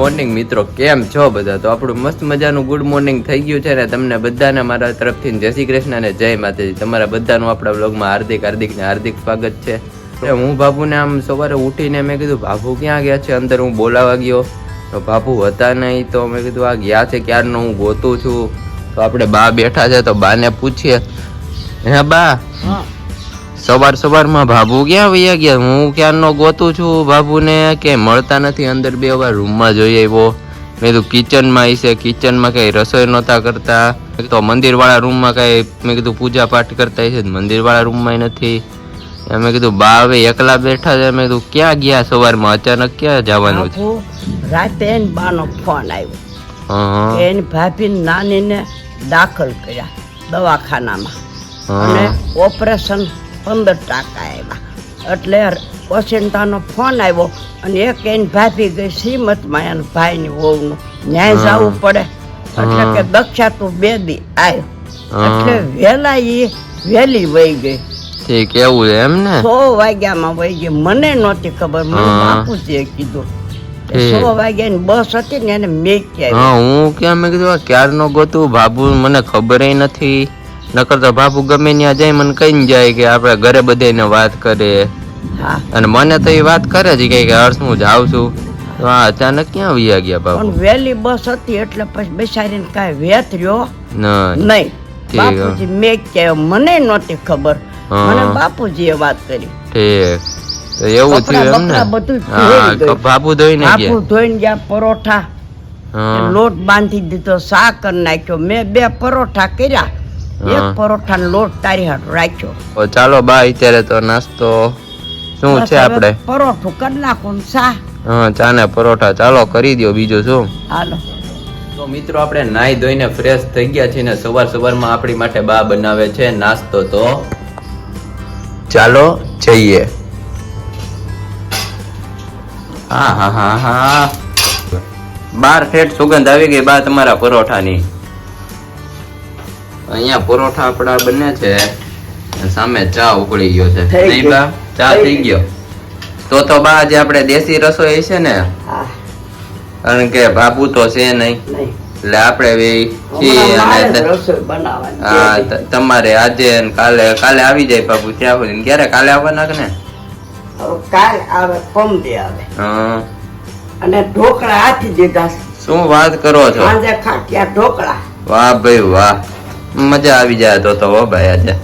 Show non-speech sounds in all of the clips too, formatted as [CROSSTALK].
Morning મિત્રો, કેમ છો બધા? તો આપણું મસ્ત મજાનું ગુડ મોર્નિંગ થઈ ગયું છે ને તમને બધાને મારા તરફથી જય શ્રી કૃષ્ણ અને જય માતાજી. તમારા બધાનું આપણા બ્લોગમાં હાર્દિક હાર્દિક ને હાર્દિક સ્વાગત છે. હું બાપુને આમ સવારે ઉઠીને મેં કીધું બાપુ ક્યાં ગયા છે? અંદર હું બોલાવા ગયો. તો બાપુ હતા નહીં. તો મેં કીધું, આ ગયા છે? ક્યારનો હું ગોતું છું? તો આપણે બા બેઠા છે, તો બાને પૂછીએ, હે બા સવાર સવારમાં ભાભુ ક્યાં વૈયા ગયા? હું ક્યારનો ગોતું છું ભાભુને? કે મળતા નથી અંદર બે વાર રૂમમાં જોઈ આવ્યો. મેં કીધું કિચનમાં છે કિચનમાં કંઈ રસોઈ નહોતા કરતા. તો મંદિરવાળા રૂમમાં કાંઈ મેં કીધું પૂજા પાઠ કરતા છે મંદિરવાળા રૂમમાં નથી. મેં કીધું બા હવે એકલા બેઠા છે. મેં કીધું ક્યાં ગયા સવારમાં? અચાનક ક્યાં જવાનું છે? રાતે એને બાનો ફોન આવ્યો. એની ભાભી નાનીને દાખલ કર્યા દવાખાનામાં. અને ઓપરેશન પંદર ટકા આવ્યા એટલે ઓચિંતાનો ફોન આવ્યો અને એક એની ભાભી ગઈ શ્રીમતમાં એના ભાઈની વહુનું. ન્યાય જવું પડે. એટલે કે દક્ષા તું બે દી આવ્યો એટલે વહેલા એ વહેલી વહી ગઈ. ઠીક એવું છે એમ ને? સો વાગ્યામાં વહી ગઈ. મને નહોતી ખબર. મને. બાપુજીએ કીધું. સો વાગ્યાની બસ હતી ને એને મેં ક્યાં હું ક્યાં મેં કીધું ક્યારનો ગોતું? બાબુ મને ખબર નથી. નકર તો બાપુ ગમે ત્યાં જાય મને કઈ જાય કે આપણે ઘરે બધાને વાત કરીએ અને મને તો એ વાત કરે જ કે હર્ષ હું જાઉં છું. તો આ અચાનક ક્યાં વયા ગયા પણ બસ હતી એટલે પછી બેસાડીને કાંઈ વેત રહ્યો નહીં. નહીં બાપુજી મેં કે મને નહોતી ખબર. મને બાપુજીએ વાત કરી. ઠીક. તો એવું થયું એમ ને બધું બાપુ ધોઈ ગયું. બાપુ ધોઈને ગયા? પરોઠા. લોટ બાંધી દીધો શાક કરી નાખ્યો. મેં બે પરોઠા કર્યા. એક પરોઠાનો લોટ તારી હાથ રાખ્યો. ચાલો બા અત્યારે તો નાસ્તો. શું છે આપણે પરોઠો કરી નાખું ને હા ચા ને પરોઠા. ચાલો કરી દો બીજો શું? હાલો. તો મિત્રો આપણે નાઈ ધોઈને ફ્રેશ થઈ ગયા છીએ ને સવાર સવારમાં આપણી માટે બા બનાવે છે નાસ્તો તો. ચાલો જઈએ. હા હા હા હા. બાર ફેટ સુગંધ આવી ગઈ બા તમારા પરોઠાની. અહીંયા પરોઠા આપણા બને છે સામે ચા ઉકળી ગયો છે. નહીં બા ચા થઈ ગયો. તો તો બા આજે આપણે દેશી રસોઈ છે ને? કારણ કે બાપુ તો છે નહીં. એટલે આપણે બે છીએ અને હા તમારે આજે કાલે કાલે આવી જાય બાપુ ત્યાં સુધી. ક્યારે? કાલે આવવાના કે ને? કાલ આવે પમદે આવે. હં. અને ઢોકળા હાથી દીધા શું વાત કરો છો? સાંજે ખાટ્યા ઢોકળા. વાહ ભાઈ વાહ. મજા આવી જાય તો તો ભાઈ આજે.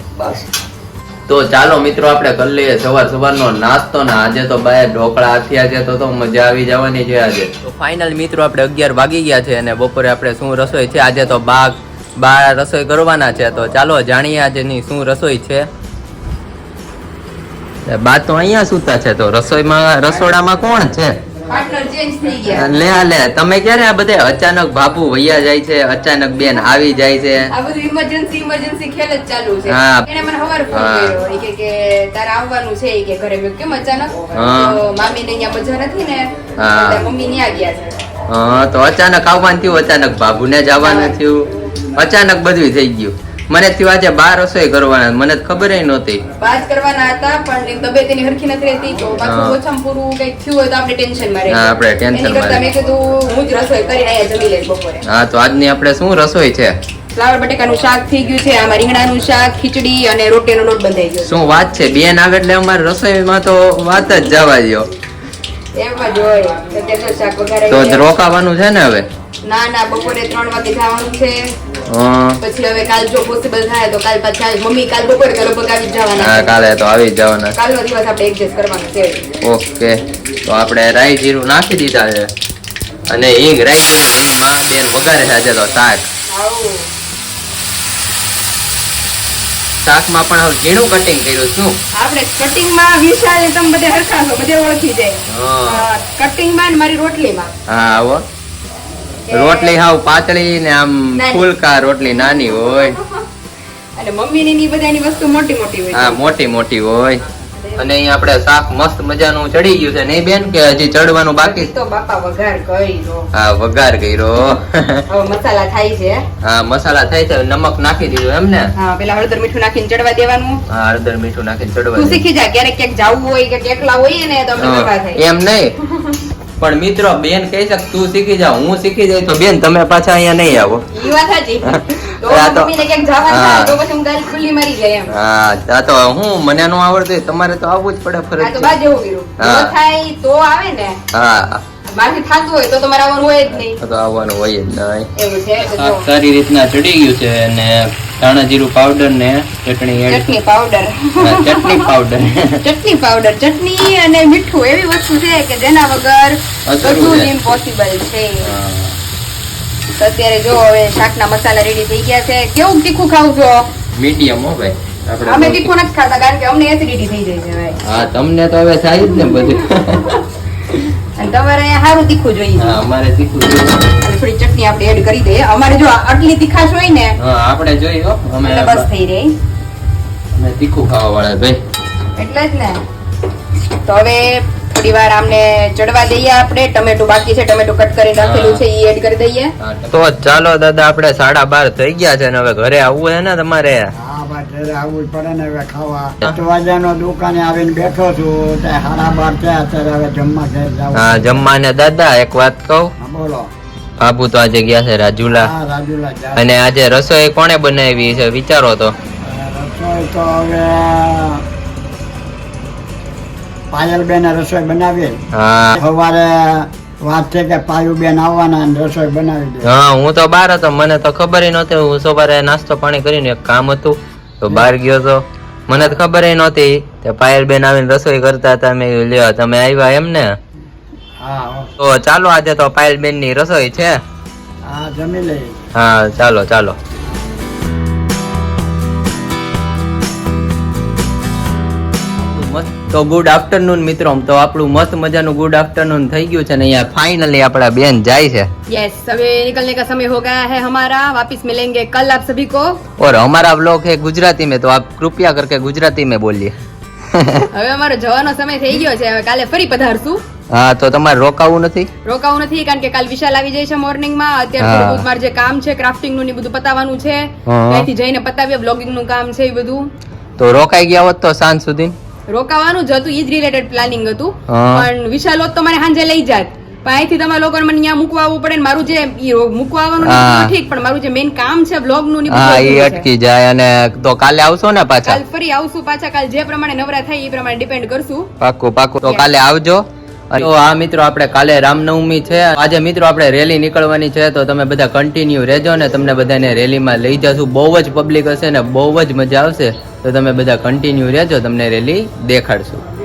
તો ચાલો મિત્રો આપણે કરી લઈએ સવાર સવારનો નાસ્તો ને આજે તો બાય ઢોકળા આથિયા છે તો તો મજા આવી જવાની છે આજે. તો ફાઇનલ મિત્રો આપણે અગિયાર વાગી ગયા છે અને બપોરે આપણે શું રસોઈ છે? આજે તો બા બાર રસોઈ કરવાના છે. તો ચાલો જાણીએ આજની શું રસોઈ છે. બા તો અહીંયા સુતા છે તો રસોઈમાં રસોડામાં કોણ છે? લે લે. તમે ક્યારે આ બધે અચાનક બાપુ વૈયા જાય છે અચાનક બેન આવી જાય છે? આ બધું ઇમરજન્સી ઇમરજન્સી ખેલ જ ચાલુ છે. હા. એને મને સવારે ફોન. કર્યો. કે કે તારે આવવાનું છે કે ઘરે. મેં કેમ અચાનક? મામી તો અહીંયા મજા નથી ને હા. મમ્મી ને ગયા છે. હા તો અચાનક આવવાનું થયું. અચાનક બાબુને જવાનું થયું. અચાનક બધું થઈ ગયું. મને થયું આજે બાર રસોઈ કરવાના. મને ખબર નહોતી. પાંચ કરવાના હતા પણ તબિયત એની હરખી નથી રહેતી. તો. પાછું ઓછામાં પૂરું કંઈક થયું હોય તો આપણે ટેન્શનમાં હા, આપણે ટેન્શનમાં કરતા મેં કીધું હું જ રસોઈ કરીને અહીંયા જમી લઈશ બપોરે. હા તો આજની આપણે શું રસોઈ છે? ફ્લાવર બટેકાનું શાક થઈ ગયું છે આમાં રીંગણાનું શાક ખીચડી અને રોટીનો લોટ બંધાઈ ગયો શું વાત છે? બેન આવે એટલે અમારે રસોઈમાં તો વાત જ જવા દો તો રોકાવાનું છે ને હવે? ના ના બપોરે ત્રણ વાગે જવાનું છે. પછી હવે કાલ જો પોસિબલ થાય તો કાલ પાછા મમ્મી કાલ બપોરે કાલ લગભગ જવાના. હા કાલે તો આવી જવાના. કાલનો દિવસ આપણે એડજસ્ટ કરવાનો છે. ઓકે. તો આપણે રાઈ જીરું નાખી દીધા છે. અને હિંગ રાઈ જીરું માં બેન વઘારે છે આજે તો શાક. શાકમાં પણ હવે ઝીણું કટિંગ કર્યું શું? આપણે કટિંગમાં વિશાલ તમે બધે હરખા છો બધે ઓળખી હા. જાય કટિંગમાં ને મારી રોટલીમાં. હા આવો. રોટલી હાવ પાતળી ને આમ ફૂલકા રોટલી નાની હોય. અને મમ્મીની ની બધાની વસ્તુ મોટી મોટી હોય. હા મોટી મોટી હોય. અને અહીં આપણે શાક મસ્ત મજાનું ચડી ગયું છે નહીં બેન કે હજી ચડવાનું બાકી તો બાપા વઘાર કર્યો. હા વઘાર કર્યો. હવે મસાલા થાય છે. હા મસાલા થાય છે. નમક નાખી દીધું એમ ને? હા પેલા હળદર મીઠું નાખીને ચડવા દેવાનું. હા હળદર મીઠું નાખીને ચડવા તું શીખી જા ક્યારેક ક્યાંક જવું હોય કે એકલા હોય ને તો એમ નહીં. પણ મિત્રો બેન કહી શક તું શીખી જા હું શીખી જાય તો બેન તમે પાછા અહીંયા નહીં આવો. ઈ વાત સાચી. હા. તો હું. ગાડી ખુલ્લી મારી જાય એમ હા આ તો હું મને નો આવડતું તમારે તો આવવું જ પડે આ ફરજ. થાય તો આવે ને. હા. મારથી થતું હોય તો તમારે આવવાનું હોય જ નહીં. તો આવવાનું હોય જ નહીં. સારી રીતના ચડી ગયું છે અને ધાણા જીરું પાવડર ને chutney add chutney powder chutney powder [LAUGHS] chutney powder chutney અને મીઠું એવી વસ્તુ છે કે જેના વગર બધું છે. ઇમ્પોસિબલ છે. તો અત્યારે જો હવે શાકના મસાલા રેડી થઈ ગયા છે. કેવું તીખું ખાવું છો? મીડિયમ હો ભાઈ. અમે તીખું નથી ખાતા કારણ કે અમને એસિડિટી થઈ જાય છે ભાઈ હા તમને તો હવે થાય જ ને બધું. [LAUGHS] સારું તીખું જોઈએ. હા અમારે તીખું જોઈએ. થોડી ચટણી આપણે એડ કરી દઈએ. અમારે જો આટલી તીખાશ હોય ને હા આપણે જોઈએ હો. અમે બસ થઈ રહી. અમે તીખું ખાવા વાળા ભાઈ. એટલે જ ને. તો હવે થોડી વાર આમને ચડવા દઈએ આપણે. ટમેટું બાકી છે ટમેટું કટ કરી નાખેલું છે એ એડ કરી દઈએ. તો ચાલો દાદા આપણે સાડા બાર થઈ ગયા છે ને હવે ઘરે આવવું છે ને તમારે? હા ભાઈ ઘરે આવવું જ પડે ને હવે ખાવા. આઠ વાગ્યાનો દુકાને આવીને બેઠો છું તે બાર થયા અત્યારે હવે જમવા ઘેર જાવ હા જમવાને દાદા એક વાત કહું? બોલો. બાબુ તો આજે ગયા છે રાજુલા. રાજુલા અને આજે રસોઈ કોણે બનાવી છે વિચારો તો? રસોઈ તો હવે પાયલબેન રસોઈ બનાવી હા. સવારે વાત છે કે પાયુબેન આવવાના અને રસોઈ બનાવી દે. હા હું તો બાર હતો મને તો ખબર નહોતી હું સવારે નાસ્તો પાણી કરીને એક કામ હતું. તો બહાર ગયો તો? મને તો ખબર નહોતી તે પાયલબેન આવીને રસોઈ કરતા હતા. મેં લ્યો તમે આવ્યા એમ ને? તો ચાલો આજે તો પાયલબેનની રસોઈ છે. હા ચાલો ચાલો. તો ગુડ આફ્ટરનૂન મિત્રો તો આપણું મસ્ત મજાનું ગુડ આફ્ટરનૂન થઈ ગયું છે ને અહીંયા ફાઇનલી આપણા બેન જાય છે यस अभी निकलने का समय हो गया है हमारा वापस मिलेंगे कल आप सभी को और हमारा ब्लॉग है गुजराती में तो आप कृपया करके गुजराती में बोलिए હવે અમારો જવાનો સમય થઈ ગયો છે હવે કાલે ફરી પધારશું હા તો તમારે રોકાવું નથી રોકાવું નથી કારણ કે કાલ વિશાલ આવી જાય છે મોર્નિંગ માં અત્યારે હા. થોડું મારે જે કામ છે ક્રાફ્ટિંગ નું ને એ બધું પતાવવાનું છે હા. ત્યાંથી જઈને પતાવીએ બ્લોગિંગ નું કામ છે એ બધું તો રોકાઈ ગયા હોત તો સાંજ સુધી રોકાવાનું જ હતું ઈ જ રિલેટેડ પ્લાનિંગ હતું પણ વિશાલ હોત તો મને સાંજે લઈ જાત. પણ અહીંથી તમારા લોકોને મને ત્યાં મૂકવા આવવું પડે ને મારું જે મૂકવા આવવાનું. ઠીક પણ મારું જે મેઇન કામ છે બ્લોગનું હા એ અટકી જાય અને તો કાલે આવશો ને પાછા? કાલ ફરી આવશું પાછા કાલ જે પ્રમાણે નવરા થાય એ પ્રમાણે ડિપેન્ડ કરશું. પાકું પાકું તો કાલે આવજો. તો આ મિત્રો આપણે કાલે રામનવમી છે, આજે મિત્રો આપણે રેલી નીકળવાની છે, તો તમે બધા કન્ટિન્યુ રહેજો ને, તમને બધાને રેલીમાં લઈ જશું. બહુ જ પબ્લિક હશે ને બહુ જ મજા આવશે, તો તમે બધા કન્ટિન્યુ રહેજો, તમને રેલી દેખાડશું.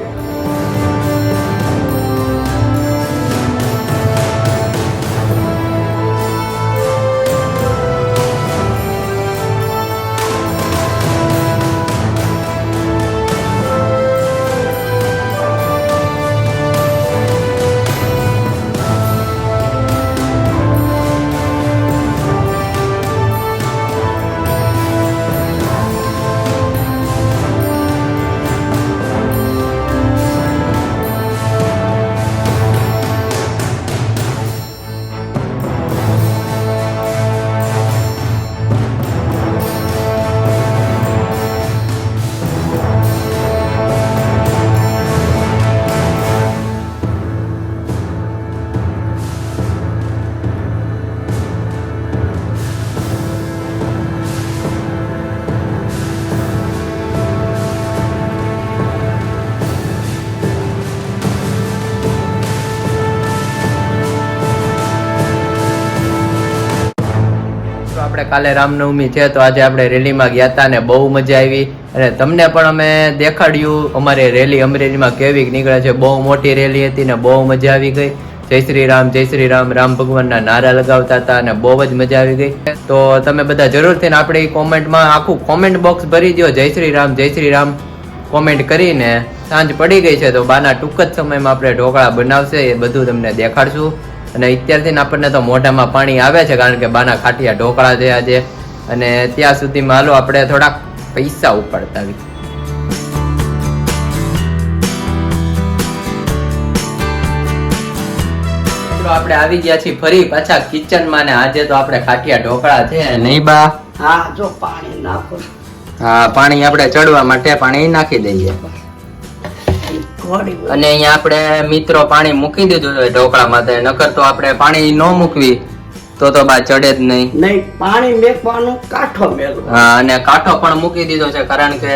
કાલે રામનવમી છે તો આજે આપણે રેલીમાં ગયા હતા ને બહુ મજા આવી. અને તમને પણ અમે દેખાડ્યું, અમારી રેલી અમરેલીમાં કેવી નીકળે છે. બહુ મોટી રેલી હતી ને બહુ મજા આવી ગઈ. જય શ્રી રામ, જય શ્રી રામ રામ ભગવાનના નારા લગાવતા હતા અને બહુ જ મજા આવી ગઈ. તો તમે બધા જરૂરથી આપણે કોમેન્ટમાં આખું કોમેન્ટ બોક્સ ભરી દો જય શ્રી રામ, જય શ્રી રામ. કોમેન્ટ કરીને સાંજ પડી ગઈ છે તો બાના ટૂંક જ સમયમાં આપણે ઢોકળા બનાવશે. એ બધું તમને દેખાડશું. અને અત્યારથી આપણને તો મોઢામાં પાણી આવે છે કારણ કે બાના ખાટિયા ઢોકળા છે આજે. અને ત્યાં સુધીમાં હાલો આપણે થોડાક પૈસા ઉપાડતા આવી આપણે આવી ગયા છીએ ફરી પાછા કિચનમાં ને આજે તો આપણે ખાટિયા ઢોકળા છે નહીં બા? હા જો પાણી નાખો. હા પાણી આપણે ચડવા માટે પાણી નાખી દઈએ. અને અહીંયા આપણે મિત્રો પાણી મૂકી દીધું છે ઢોકળા માટે. નકર તો આપણે પાણી ન મૂકવી તો તો બા ચડે જ નહીં. નહીં પાણી મેકવાનું કાઠો મેલો. હા અને કાઠો પણ મૂકી દીધો છે કારણ કે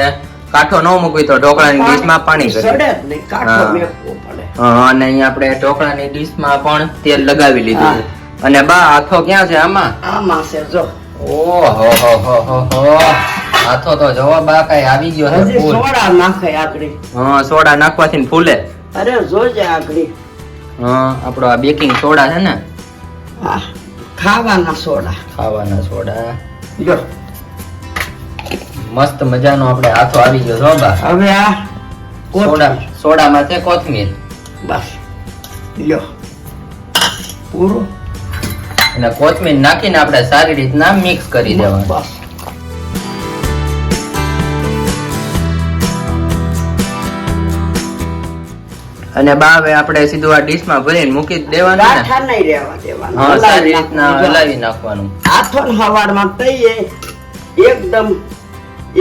કાઠો ન મૂકવી તો ઢોકળાની ડીશમાં પાણી ચડે જ નહીં કાઠો મેકવો પડે. હા, અને અહીંયા આપણે ઢોકળાની ડીશમાં પણ તેલ લગાવી લીધું છે. અને બા હાથો ક્યાં છે આમાં? આમાં છે જો. ઓહો હો હો હો હો. હાથો તો જવાબ આ કઈ આવી ગયો છે ફૂલ સોડા નાખે આકડી હા સોડા નાખવાથી ફૂલે. અરે જોજે આકડી હા આપણો આ બેકિંગ સોડા છે ને? ખાવાના સોડા. ખાવાના સોડા. જો. મસ્ત મજાનો આપણે હાથો આવી ગયો છો બા. હવે આ સોડા. સોડામાં છે કોથમીર. બસ. લ્યો. પૂરો. અને કોથમીર નાખીને આપણે સારી રીતના મિક્સ કરી દેવાનું. બસ. અને બાવે આપણે સીધું આ ડીશમાં ભરીને મૂકી દેવાનું ગાંઠા નહીં રહેવા દેવાનું. હા સારી રીતના હલાવી નાખવાનું. હાથો ને હવારમાં તઈએ એકદમ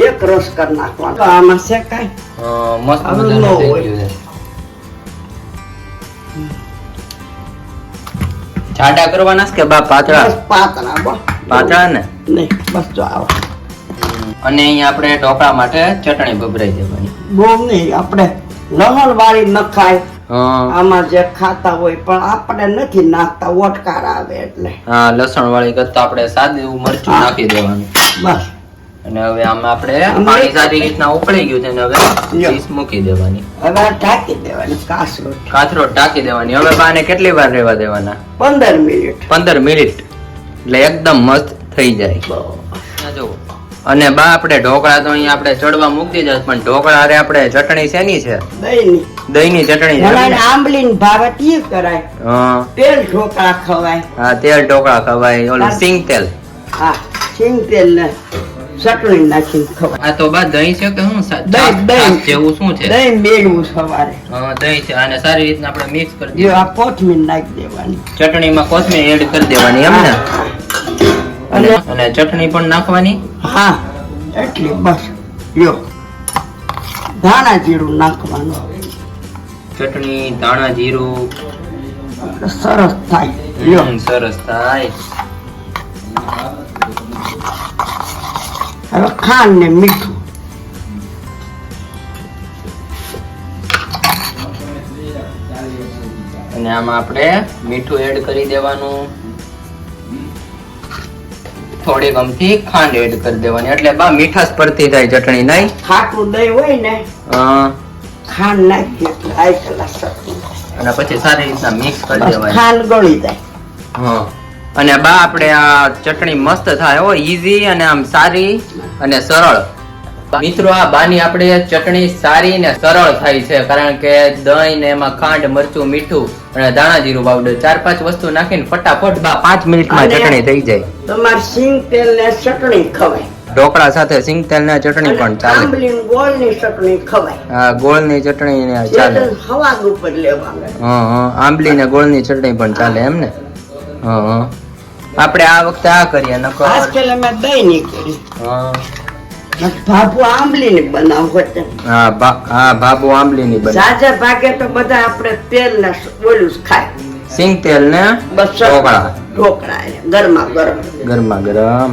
એક રસ કરી નાખવાનો. આમાં છે હા, મસ્ત મજાનું થઈ ગયું છે. જાડા કરવાના છે કે બા પાતળા? પાતળા બા પાતળા ને? નહીં બસ જો આવો. અને અહીંયા આપણે ઢોકળા માટે ચટણી ભભરાઈ દેવાની. બહુ નહીં આપણે લહણ વાળી નખાય આમાં જે ખાતા હોય પણ આપણે નથી નાખતા ઓટકાર આવે એટલે. હા લસણ વાળી કરતા આપણે સાદી મરચું નાખી દેવાનું. બસ. અને હવે આમાં આપણે પાણી સારી રીતના ઉકળી ગયું છે ને હવે લ્યો. મૂકી દેવાની. હવે ઢાંકી દેવાની કાસરોટ. કાસરોટ ટાંકી દેવાની. હવે બાને કેટલી વાર રહેવા દેવાના? પંદર મિનિટ. પંદર મિનિટ. એટલે એકદમ મસ્ત થઈ જાય. જુઓ. અને બા આપણે ઢોકળા તો અહીંયા આપણે ચડવા મૂકી દીધા પણ ઢોકળા હારે આપણે ચટણી શેની છે? દહીંની. ચટણી છે? આંબલીને ભાવે કરાય. હા. તેલ ઢોકળા ખવાય. હા તેલ ઢોકળા ખવાય ઓલું સિંગ તેલ. હા સિંગ તેલ ને ચટણી નાખી ખવાય. આ તો બા દહીં છે કે શું? દહીં, દહીં. જેવું શું છે? દહીં મેળવું સવારે. હા દહીં છે. અને સારી રીતના આપણે મિક્સ કરી જો દઈએ આ કોથમીર નાખી દેવાની. ચટણીમાં કોથમીર એડ કરી દેવાની એમ ને. અને અને ચટણી પણ નાખવાની? હા એટલી બસ. લ્યો. ધાણા જીરું નાખવાનું. ચટણી ધાણા જીરું. સરસ થાય. લ્યો. સરસ થાય. હવે ખાંડ ને મીઠું. અને આમાં આપણે મીઠું એડ કરી દેવાનું. થોડીક અમથી ખાંડ એડ કરી દેવાની. એટલે બા મીઠાશ પડતી થાય ચટણી નહીં ખાટું દહીં હોય ને ખાંડ નાખી એટલે આઈ પેલા ચટણી અને પછી સારી રીતના મિક્સ કરી દેવાની. ખાંડ ગળી જાય. હા. અને બા આપણે આ ચટણી મસ્ત થાય હો ઈઝી અને આમ સારી અને સરળ. મિત્રો આ બાની આપણે ચટણી સારી ને સરળ થાય છે કારણ કે દહીં ને એમાં ખાંડ મરચું મીઠું અને ધાણા જીરું પાવડર ચાર પાંચ વસ્તુ નાખીને ફટાફટ બા પાંચ મિનિટમાં ચટણી થઈ જાય. તમારે સિંગ તેલ ને ચટણી ખવાય. ઢોકળા સાથે સિંગ તેલ ને ચટણી પણ ચાલે. ગોળની ચટણી ખવાય. હા ગોળની ચટણી ને ચાલે. જેને ઉપર લેવા હા હા આંબલી ને ગોળની ચટણી પણ ચાલે એમ ને? હા હા. આપણે આ વખતે આ કરીએ નકર આજકાલ અમે દહીં ની કરી હા. બાપુ આંબલી બનાવો હા હા ભાબુ આંબલી ની બને ભાગે તો બધા આપણે તેલ ને ઓલું ખાય. સિંગ તેલ ને બસ ઢોકળા. ઢોકળા ગરમા ગરમ. ગરમા ગરમ.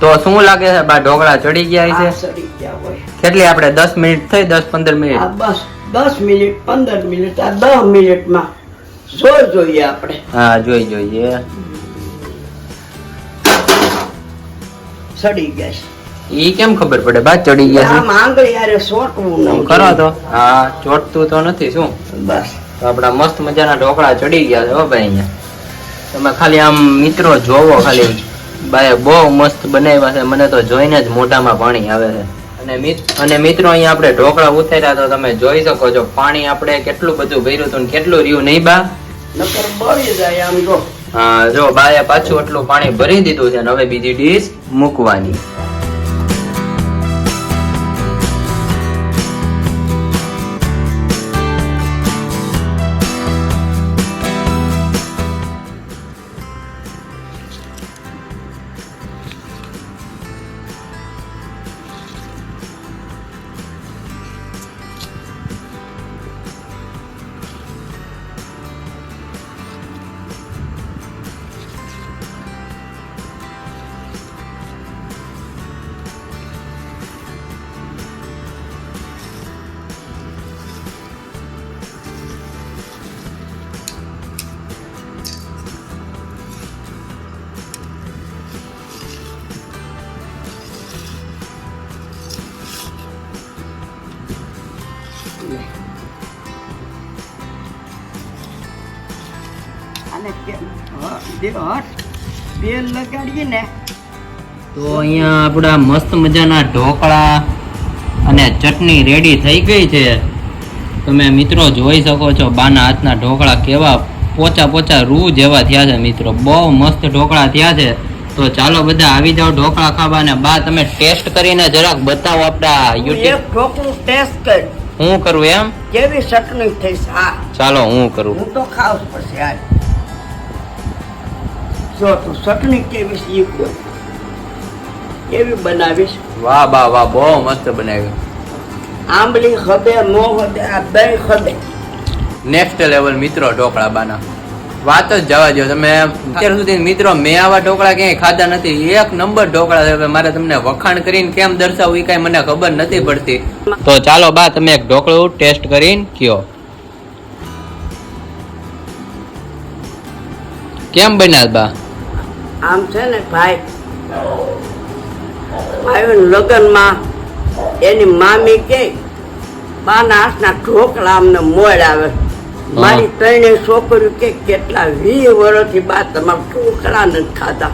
તો શું લાગે છે બા ઢોકળા ચડી ગયા છે? સડી ગયા હોય. કેટલી આપણે દસ મિનિટ થઈ દસ પંદર મિનિટ? બસ દસ મિનિટ પંદર મિનિટ આ દસ મિનિટમાં. જોઈ જોઈએ આપણે. હા જોઈ જોઈએ. સડી ગયા છે. ઈ કેમ ખબર પડે? બા ચડી ગયા માંગળી હારે છે કરો તો? હા ચોટતું તો નથી શું? બસ. તો આપણા મસ્ત મજાના ઢોકળા ચડી ગયા છે હો ભાઈ અહીંયા. તમે ખાલી આમ મિત્રો જોવો ખાલી. બાય બહુ મસ્ત બનાવ્યા છે. મને તો જોઈને જ મોઢામાં પાણી આવે છે. અને અને મિત્રો અહીંયા આપણે ઢોકળા ઉતાર્યા તો તમે જોઈ શકો છો. પાણી આપણે કેટલું બધું ભર્યું હતું કેટલું રહ્યું નહીં બા? નકર બળી જાય આમ તો. હા જો બાએ પાછું એટલું પાણી ભરી દીધું છે ને હવે બીજી ડીશ મૂકવાની. તેલ લગાડીએ ને. તો અહીંયા આપણા મસ્ત મજાના ઢોકળા અને ચટણી રેડી થઈ ગઈ છે. તમે મિત્રો જોઈ શકો છો બાના હાથના ઢોકળા કેવા પોચા પોચા રૂ જેવા થયા છે મિત્રો. બહુ મસ્ત ઢોકળા થયા છે. તો ચાલો બધા આવી જાઓ ઢોકળા ખાવા અને બા તમે ટેસ્ટ કરીને જરાક બતાવો આપણા યુટ્યુબ ઢોકળું ટેસ્ટ કર. હું કરું એમ? કેવી ચટણી થઈ હા. ચાલો હું કરું. હું તો ખાવ પછી આજ જો ચટણી કેવી છે ઈ બનાવીશ? વાહ બા વાહ બહુ મસ્ત બનાવ્યું. આંબલી ખબે નો ખબે આ બે ખબે નેક્સ્ટ લેવલ મિત્રો ઢોકળા બાના વાત જ જવા દો તમે અત્યાર સુધી મિત્રો મેં આવા ઢોકળા ક્યાંય ખાધા નથી. એક નંબર ઢોકળા હવે મારે તમને વખાણ કરીને કેમ દર્શાવવું એ કાંઈ મને ખબર નથી પડતી. તો ચાલો બા તમે એક ઢોકળું ટેસ્ટ કરીને કયો. કેમ બન્યા બા? આમ છે ને ભાઈ ભાઈ લગ્નમાં એની મામી કે બાના હાથના ઢોકળા અમને મોડ આવે. મારી ત્રણે છોકરીઓ કે કેટલા વીસ વર્ષથી બા તમારા ઢોકળા નથી ખાધા.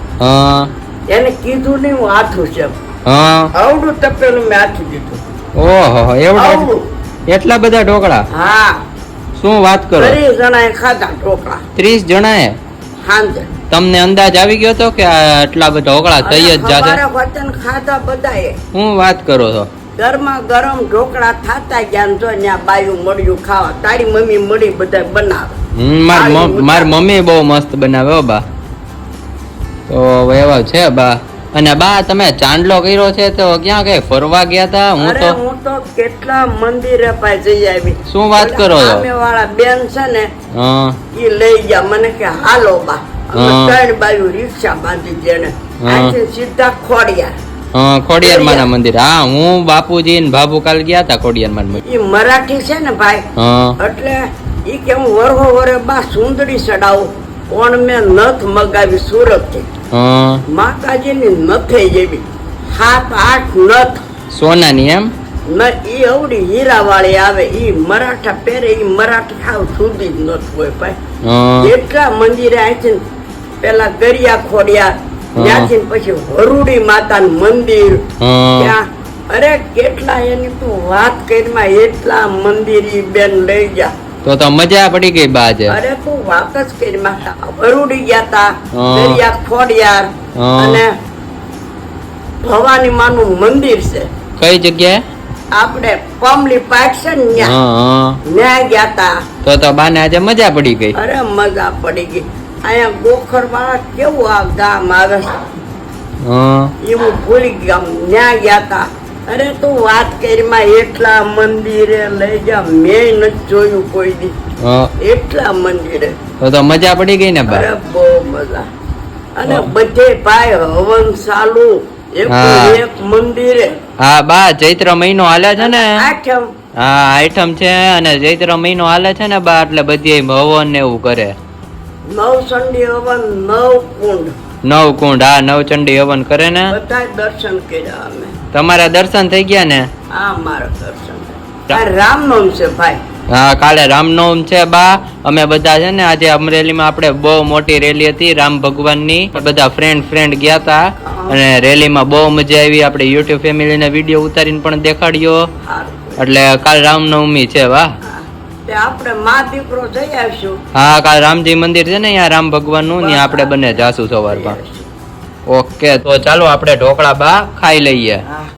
એને કીધું નહીં હું હાથું છે. આવડું તપેલું મેં હાથું દીધું. ઓહો એવડા એટલા બધા ઢોકળા? હા. શું વાત કરો? ત્રીસ જણાએ ખાધા ઢોકળા. ત્રીસ જણાએ? સાંજે તમને અંદાજ આવી ગયો તો કે આટલા બધા ઢોકળા થઈ જ જશે? વચન ખાધા બધાએ. હું વાત કરો છો? ઘરમાં ગરમ ઢોકળા થાતા ગયા ને જો ત્યાં બાયું મળ્યું ખાવા. તારી મમ્મી મળી બધા બનાવે. માર મમ્મી બહુ મસ્ત બનાવે હો બા. તો એવા છે બા. અને બા તમે ચાંદલો કર્યો છે તો ક્યાં કઈ ફરવા ગયા તા? હું તો હું તો કેટલા મંદિરે પાસે જઈ આવી. શું વાત કરો છો? વાળા બેન છે ને હા. એ લઈ ગયા. મને કે હાલો બા. ત્રણ બાયું રિક્ષા બાંધી જેને હા. સીધા ખોડિયા ખોડિયાર માના મંદિર. હા હું બાપુજી ને બાબુ કાલ ગયા તા ખોડિયાર માના મંદિર. મરાઠી છે ને ભાઈ? એટલે ઈ કે હું વરહો વરે બા સુંદરી ચડાવું પણ મેં નથ મગાવી સુરતથી માતાજી ની નથે જેવી. સાત આઠ નથ. સોનાની એમ? ન ઈ અવડી હીરા વાળી આવે ઈ મરાઠા પહેરે ઈ મરાઠી ખાવ સુધી જ નથ હોય ભાઈ. એટલા મંદિરે આથી પેલા દરિયા ખોડ્યા ત્યાંથી પછી વરુડી માતાનું મંદિર. ત્યાં અરે કેટલા એની તું વાત કરીમાં એટલા મંદિર ઈ બેન લઈ ગયા. તો તો મજા પડી ગઈ બા આજે. અરે તું વાત જ કરીમાં વરુડી ગયા તા દરિયા ખોડિયાર અને ભવાની માનું મંદિર છે. કઈ જગ્યાએ? આપણે પમલી પાક છે ને ન્યા ગયા તા. તો તો બાને આજે મજા પડી ગઈ. અરે મજા પડી ગઈ. અહીંયા ગોખર વાળા કેવું આ ગામ આવે? એવું ભૂલી ગયા ન્યા ગયા તા. અરે તું વાત કરીમાં એટલા મંદિરે લઈ ગયા મેં નથી જોયું કોઈ દી. એટલા મંદિરે. તો તો મજા પડી ગઈ ને અરે બહુ મજા. અને બધે ભાઈ હવન ચાલુ એક મંદિરે. હા બા ચૈત્ર મહિનો હાલે છે ને? આઠમ. હા આઈટમ છે અને ચૈત્ર મહિનો હાલે છે ને બા એટલે બધી હવન ને એવું કરે. નવ ચંડી હવન નવ કુંડ નવ કુંડ હા નવચંડી હવન કરે ને? બધા દર્શન કર્યા અમે. તમારા દર્શન થઈ ગયા ને? હા મારા દર્શન. રામનવમ છે ભાઈ. હા કાલે રામનવમ છે બા. અમે બધા છે ને આજે અમરેલીમાં આપણે બહુ મોટી રેલી હતી રામ ભગવાનની. બધા ફ્રેન્ડ ફ્રેન્ડ ગયા હતા અને રેલીમાં બહુ મજા આવી. આપણે યુટ્યુબ ફેમિલીને વીડિયો ઉતારીને પણ દેખાડ્યો. એટલે કાલ રામનવમી છે વાહ આપણે મા દીકરો જઈ આવશું. હા કાલ રામજી મંદિર છે ને અહીંયા રામ ભગવાનનું નું આપણે બંને જાશું જઈ સવારમાં. ઓકે તો ચાલો આપણે ઢોકળા બા ખાઈ લઈએ.